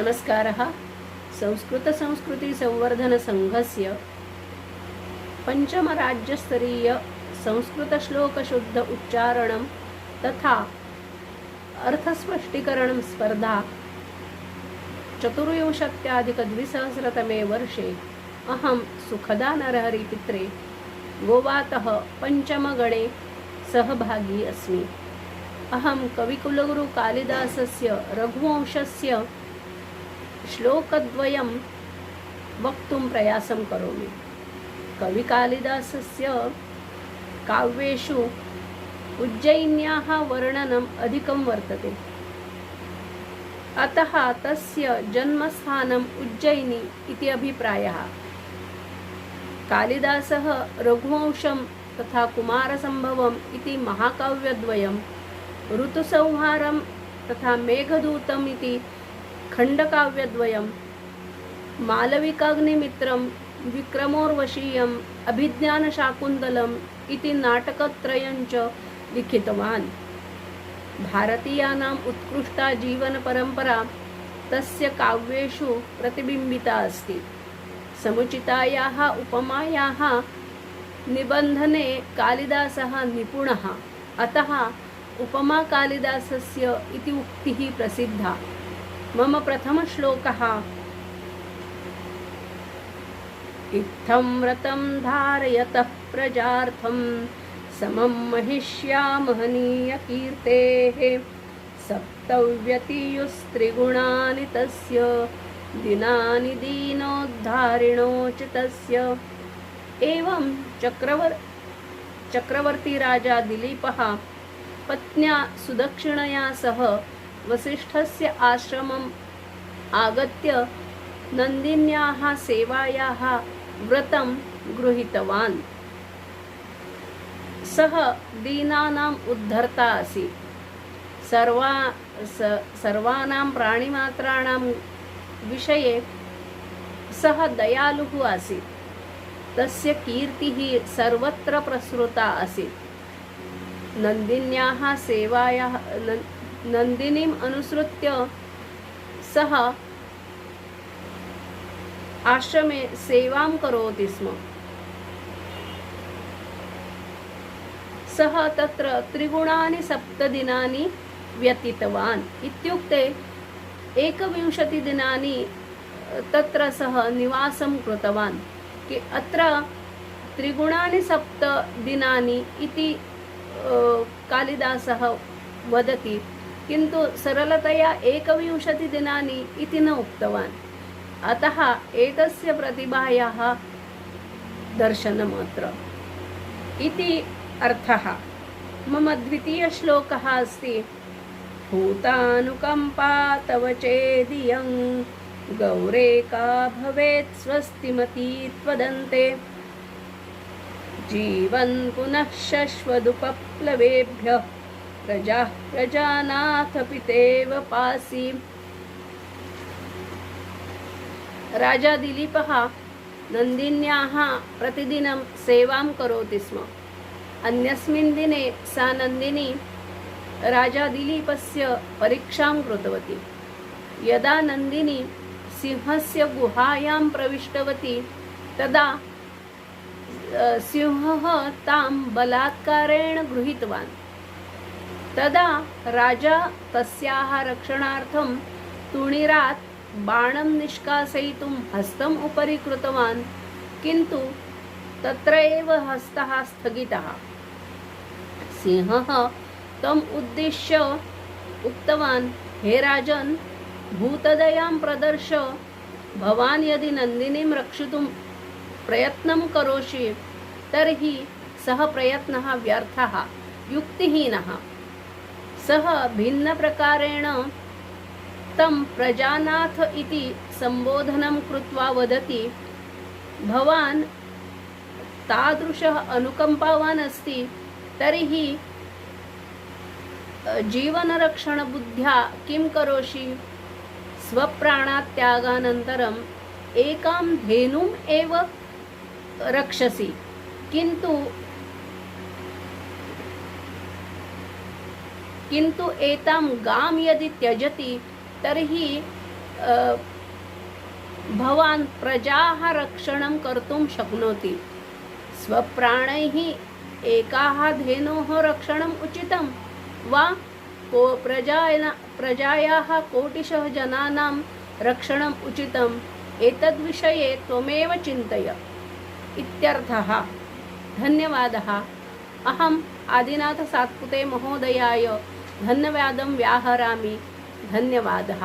नमस्कारः। संस्कृतसंस्कृतिसंवर्धनसङ्घस्य पञ्चमराज्यस्तरीयसंस्कृतश्लोकशुद्ध उच्चारणं तथा अर्थस्पष्टीकरणं स्पर्धा चतुर्विंशत्यधिकद्विसहस्रतमे वर्षे अहं सुखदा नरहरिपित्रे गोवातः पञ्चमगणे सहभागी अस्मि। अहं कविकुलगुरुकालिदासस्य रघुवंशस्य श्लोकद्वयं वक्तुं प्रयासं करोमि। कविकालिदासस्य काव्येषु उज्जयिन्याः वर्णनम् अधिकं वर्तते। अतः तस्य जन्मस्थानम् उज्जयिनी इति अभिप्रायः। कालिदासः रघुवंशं तथा कुमारसम्भवम् इति महाकाव्यद्वयं ऋतुसंहारं तथा मेघदूतम् इति खण्डकाव्यद्वयं मालविकाग्निमित्रं विक्रमोर्वशीयम् अभिज्ञानशाकुन्तलम् इति नाटकत्रयं च लिखितवान्. भारतीयानाम् उत्कृष्टा जीवनपरम्परा तस्य काव्येषु प्रतिबिम्बिता अस्ति. समुचितायाः उपमायाः निबन्धने कालिदासः निपुणः अतः उपमाकालिदासस्य इति उक्तिः प्रसिद्धा. मम प्रथमश्लोकः। इत्थं व्रतं धारयतः प्रजार्थं समं महिष्यामहनीयकीर्तेः सप्तव्यतियुस्त्रिगुणानि तस्य दिनानि दीनोद्धारिणोचितस्य एवं चक्रवर् चक्रवर्तीराजा दिलीपः पत्न्या सुदक्षिणया सह वसिष्ठस्य आश्रमम् आगत्य नन्दिन्याः सेवायाः व्रतं गृहीतवान्। सः दीनानाम् उद्धर्ता आसीत्। सर्वा स सर्वानां प्राणिमात्राणां विषये सः दयालुः आसीत्। तस्य कीर्तिः सर्वत्र प्रसृता आसीत्। नन्दिन्याः सेवायाः नंदिनीम नन्दिनीम् अनुसृत्य सः आश्रमे सेवां करोति स्म। सः तत्र त्रिगुणानि सप्तदिनानि व्यतीतवान्। इत्युक्ते एकविंशतिदिनानि तत्र सः निवासं कृतवान्। कि अत्र त्रिगुणानि सप्तदिनानि इति कालिदासः वदति। किन्तु सरलतया एकविंशतिदिनानि इति न उक्तवान्। अतः एतस्य प्रतिभायाः दर्शनमत्र। इति अर्थः। मम द्वितीयश्लोकः अस्ति भूतानुकम्पा तव चेदियं गौरेका भवेत् स्वस्तिमती त्वदन्ते। जीवन् पुनः शश्वदुपप्लवेभ्यः प्रजा प्रजानाथ पितेव पासी. राजा दिलीपः नन्दिन्याः प्रतिदिनं सेवां करोति स्म. अन्यस्मिन् दिने सा नन्दिनी राजा दिलीपस्य परीक्षां कृतवती. यदा नन्दिनी सिंहस्य गुहायां प्रविष्टवती तदा सिंहः तां बलात्कारेण गृहीतवान्. तदा राजा तस्याः रक्षणार्थं तुणिरात् बाणं निष्कासयितुं हस्तम् उपरि कृतवान् किन्तु तत्र एव हस्तः स्थगितः। सिंहः तम् उद्दिश्य उक्तवान् हे राजन् भूतदयां प्रदर्श। भवान् यदि नन्दिनीं रक्षितुं प्रयत्नं करोषि तर्हि सः प्रयत्नः व्यर्थः युक्तिहीनः। सः भिन्नप्रकारेण तं प्रजानाथ इति सम्बोधनं कृत्वा वदति भवान् तादृशः अनुकम्पावान् अस्ति तर्हि जीवनरक्षणबुद्ध्या किं करोषि? स्वप्राणात्यागानन्तरम् एकां धेनुम् एव रक्षसि किन्तु किन्तु एतां गां यदि त्यजति तर्हि भवान् प्रजाः रक्षणं कर्तुं शक्नोति। स्वप्राणैः एकाः धेनोः रक्षणम् उचितं वा को प्रजायन प्रजायाः कोटिशः जनानां रक्षणम् उचितम् एतद्विषये त्वमेव चिन्तय। इत्यर्थः। धन्यवादः। अहम् आदिनाथसात्पुते महोदयाय धन्यवादं व्याहरामि धन्यवादः